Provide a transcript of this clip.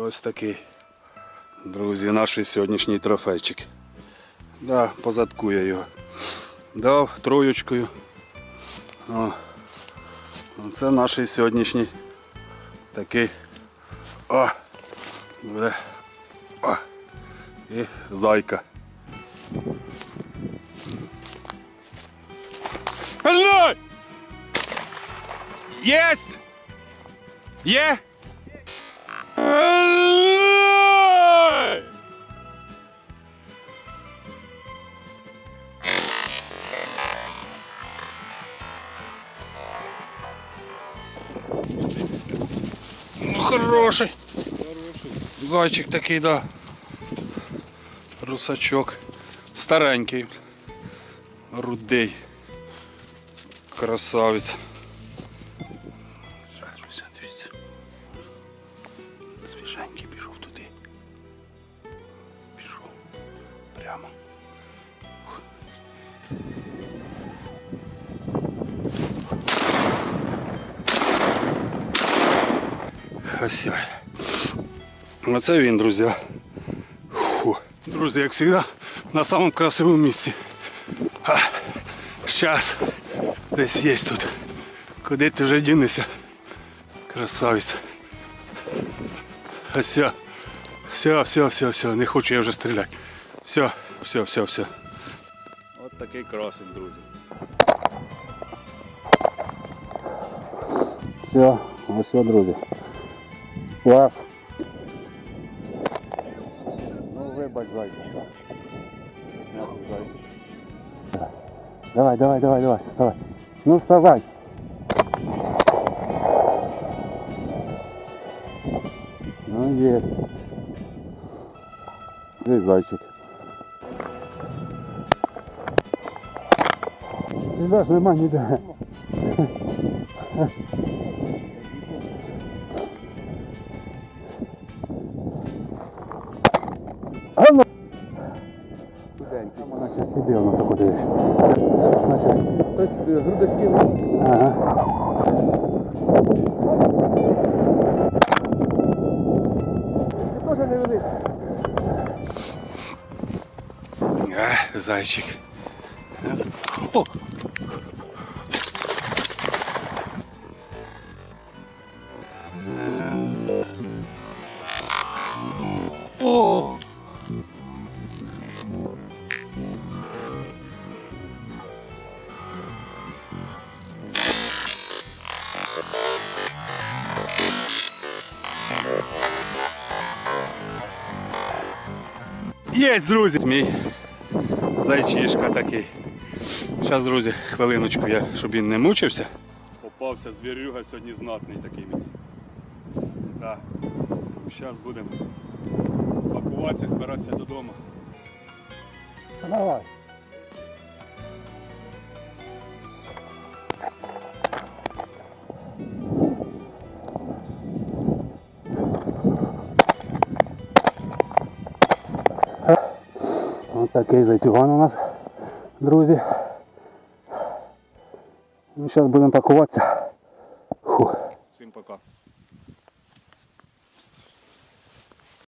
Ось такий, друзі, наш сьогоднішній трофейчик. Да, позадку я його. Дав троєчкою. Це наш сьогоднішній такий. О, буде. О, і зайка. Єсть! Є? Ну, хороший. Зайчик такий, да. Русачок. Старенький. Рудий. Красавець. Дивіться. Свіженький пішов туди. Пішов. Прямо. Ось. ой. Оце він, друзі. Фу. Друзі, як завжди, на самому красивому місці. Зараз десь є тут. Куди ти вже дінешся? Красавець. Ось. Все, все, все, все, все. Не хочу я вже стріляти. Все, все, все, все. От такий красень, друзі. Все, ось все, друзі. Клас. Ну вибач, зайчик. Давай, давай, давай, давай, давай. Ну вставай. Ну есть. Здесь зайчик. Ніде ж нема ніде. А ну! Там вона зараз піде, воно так дивиш. Значить, Грудочки Ага. теж не великі. А, зайчик. О! О! Є, друзі! Мій зайчишка такий. Зараз, друзі, хвилиночку, я, щоб він не мучився. Попався звірюга сьогодні знатний такий мені. Так. Зараз будемо пакуватися, збиратися додому. Давай. Ось такий зайцюган у нас, друзі. Ну, зараз будемо пакуватися. Фух. Всім пока.